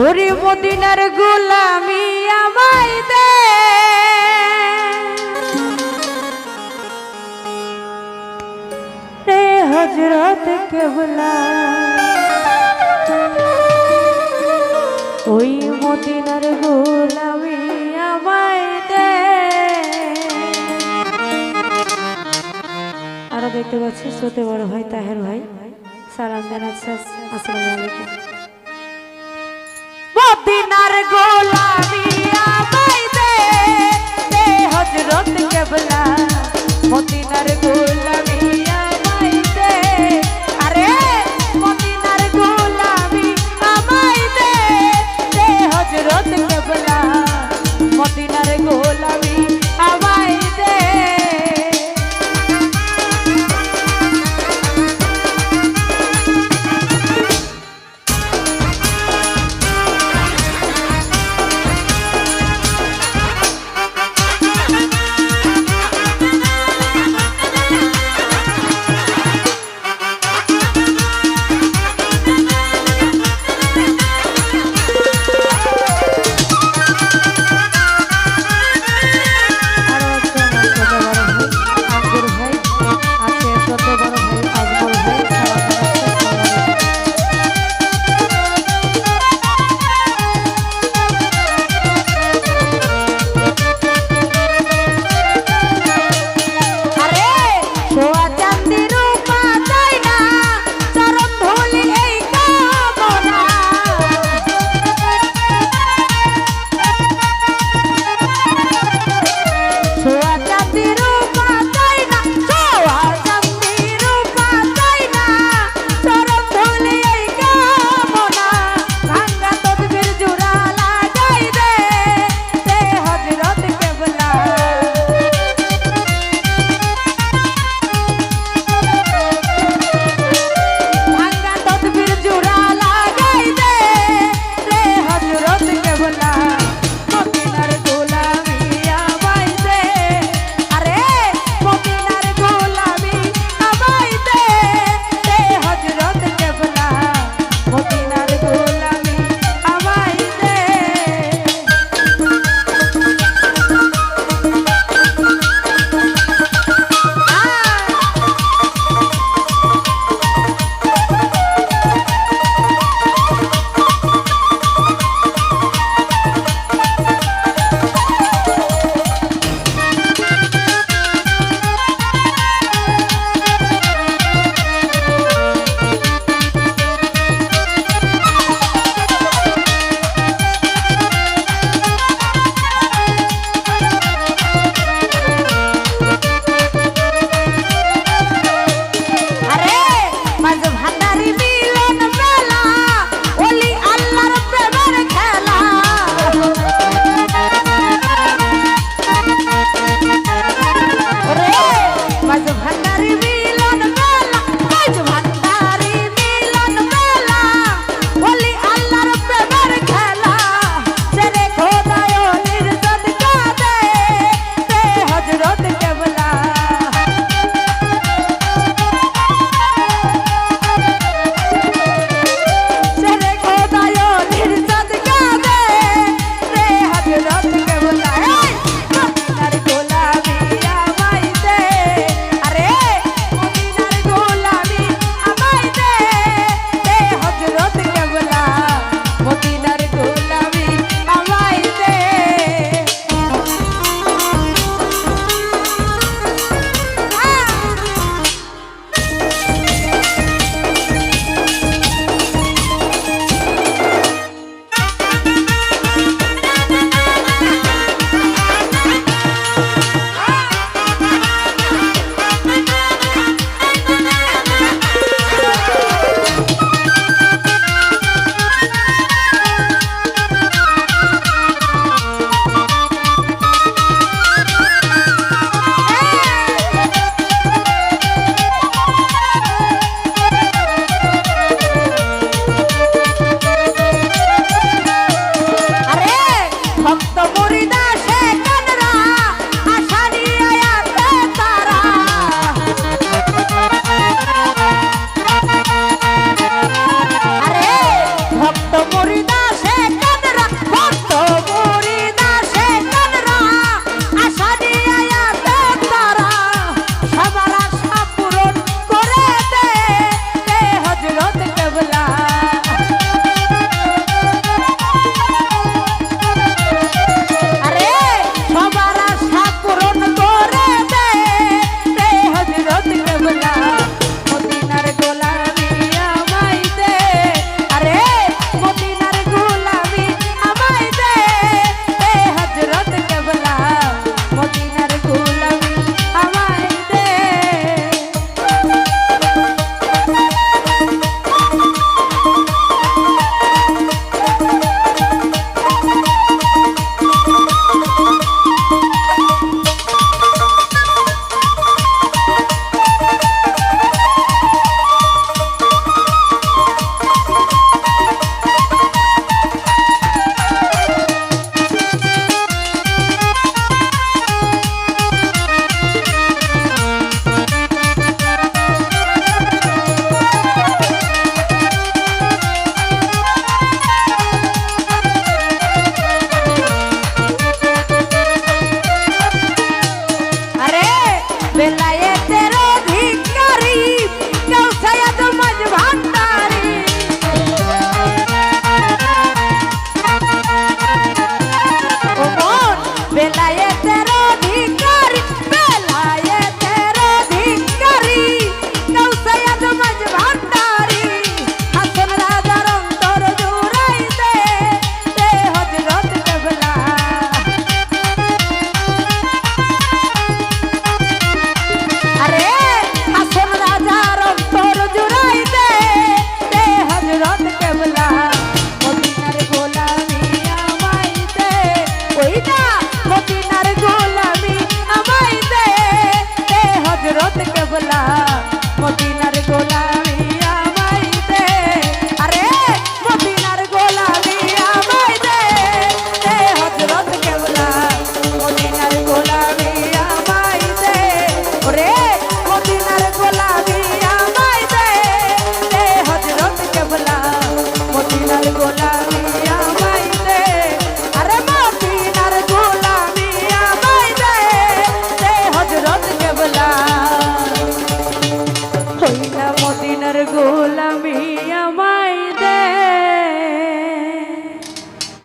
ওরে মদিনার গোলামি আমায় দে। হজরত কেবলা ওই মদিনার গোলামি আমায় দে। আরও দেখতে পাচ্ছি, শ্রোতে বড় ভাই, তাহের ভাই। সালাম জানাচ্ছি, আসসালামু আলাইকুম। মদিনার গোলামি আমায় দে দে হযরত কেবলা মদিনার গোলামি